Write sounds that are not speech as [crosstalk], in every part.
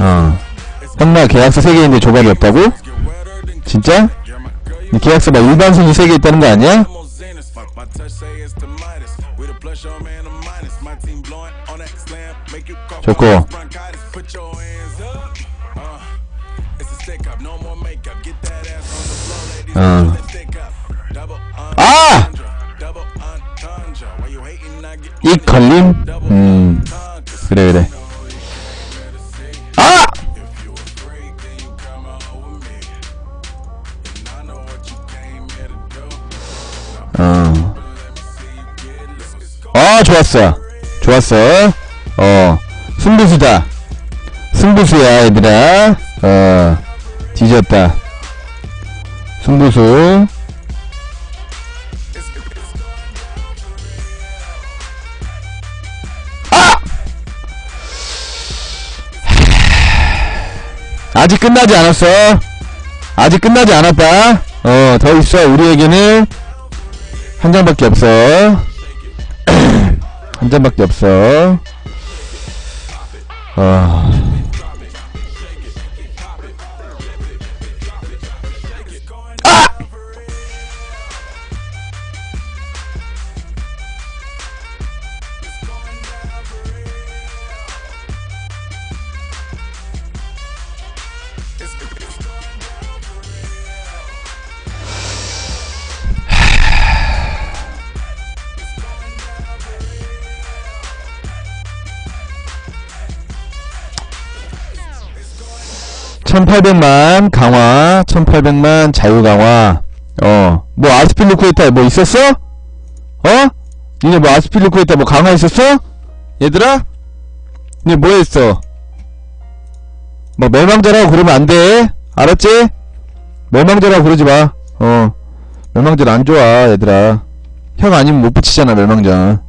어. 형나 계약서 3개인데 조각이 없다고? 진짜? 니 계약서 막 일반순위 3개 있다는 거 아니야? 좋고. 어. 아! 이 걸림? 음. 그래, 그래. 어. 아, 좋았어. 좋았어. 어. 승부수다. 승부수야, 얘들아. 어. 뒤졌다. 승부수. 아직 끝나지 않았어. 아직 끝나지 않았다. 어, 더 있어. 우리에게는 한 장밖에 없어. [clears throat] 한 장밖에 없어. 어. 1800만 강화, 1800만 자유 강화. 어, 뭐 아스필루쿠에타 뭐 있었어? 어? 니네 뭐 아스필루쿠에타 뭐 강화 있었어? 얘들아? 니네 뭐 했어? 뭐 멸망자라고 그러면 안 돼. 알았지? 멸망자라고 그러지 마. 어. 멸망자 안 좋아, 얘들아. 형 아니면 못 붙이잖아, 멸망자.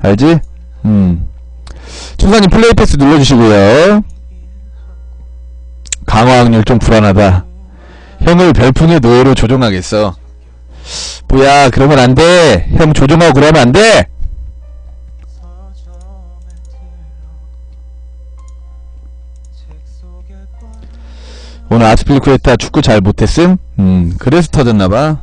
알지? 음. 초사님 플레이 패스 눌러주시고요. 강화 확률 좀 불안하다. 형을 별풍의 노예로 조종하겠어. 뭐야, 그러면 안 돼. 형 조종하고 그러면 안 돼. 오늘 아스필쿠에타 축구 잘 못했음? 음, 그래서 터졌나봐.